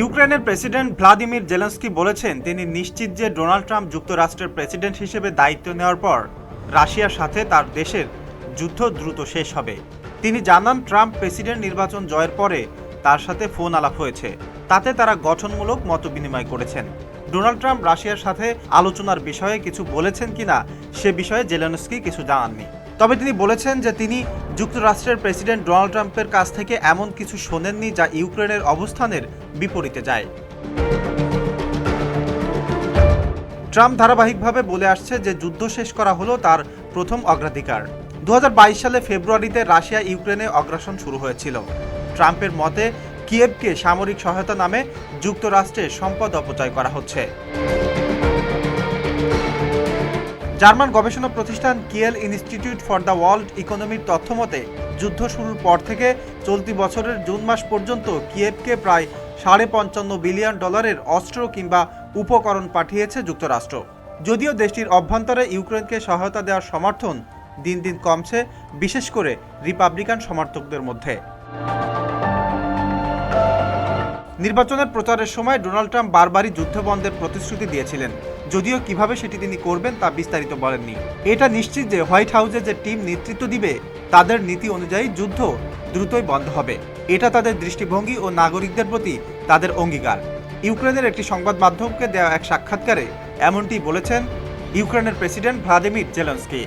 ইউক্রেনের president Vladimir Zelensky বলেছেন, তিনি নিশ্চিত যে ডোনাল্ড ট্রাম্প যুক্তরাষ্ট্রের প্রেসিডেন্ট হিসেবে দায়িত্ব নেওয়ার পর রাশিয়ার সাথে তার দেশের যুদ্ধ দ্রুত শেষ হবে। তিনি জানান, ট্রাম্প প্রেসিডেন্ট নির্বাচন জয়ের পরে তার সাথে ফোন আলাপ হয়েছে। তাতে তারা গঠনমূলক মত বিনিময় করেছেন। ডোনাল্ড ট্রাম্প রাশিয়ার সাথে আলোচনার বিষয়ে কিছু বলেছেন কিনা, সে বিষয়ে জেলেনস্কি কিছু জানাননি। তবে তিনি বলেছেন যে তিনি যুক্তরাষ্ট্রের প্রেসিডেন্ট ডোনাল্ড ট্রাম্পের কাছ থেকে এমন কিছু শোনেননি যা ইউক্রেনের অবস্থানের বিপরীতে যায়। ট্রাম্প ধারাবাহিকভাবে বলে আসছে যে যুদ্ধ শেষ করা হলো তার প্রথম অগ্রাধিকার। দু হাজার বাইশ সালে ফেব্রুয়ারিতে রাশিয়া ইউক্রেনে অগ্রাসন শুরু হয়েছিল। ট্রাম্পের মতে, কিয়েভকে সামরিক সহায়তা নামে যুক্তরাষ্ট্রে সম্পদ অপচয় করা হচ্ছে। জার্মান গবেষণা প্রতিষ্ঠান Kiel institute for the world ইকোনমির তথ্য মতে, যুদ্ধ শুরুর পর থেকে চলতি বছরের জুন মাস পর্যন্ত কিয়েভকে প্রায় সাড়ে পঞ্চান্ন বিলিয়ন ডলারের অস্ত্র কিংবা উপকরণ পাঠিয়েছে যুক্তরাষ্ট্র। যদিও দেশটির অভ্যন্তরে ইউক্রেনকে সহায়তা দেওয়ার সমর্থন দিন দিন কমছে, বিশেষ করে রিপাবলিকান সমর্থকদের মধ্যে। নির্বাচনের প্রচারের সময় ডোনাল্ড ট্রাম্প বারবারই যুদ্ধ বন্ধের প্রতিশ্রুতি দিয়েছিলেন। যদিও কীভাবে সেটি তিনি করবেন তা বিস্তারিত বলেননি। এটা নিশ্চিত যে হোয়াইট হাউসে যে টিম নেতৃত্ব দিবে, তাদের নীতি অনুযায়ী যুদ্ধ দ্রুতই বন্ধ হবে। এটা তাদের দৃষ্টিভঙ্গি ও নাগরিকদের প্রতি তাদের অঙ্গীকার। ইউক্রেনের একটি সংবাদ মাধ্যমকে দেওয়া এক সাক্ষাৎকারে এমনটি বলেছেন ইউক্রেনের প্রেসিডেন্ট ভ্লাদিমির জেলেন্সকি।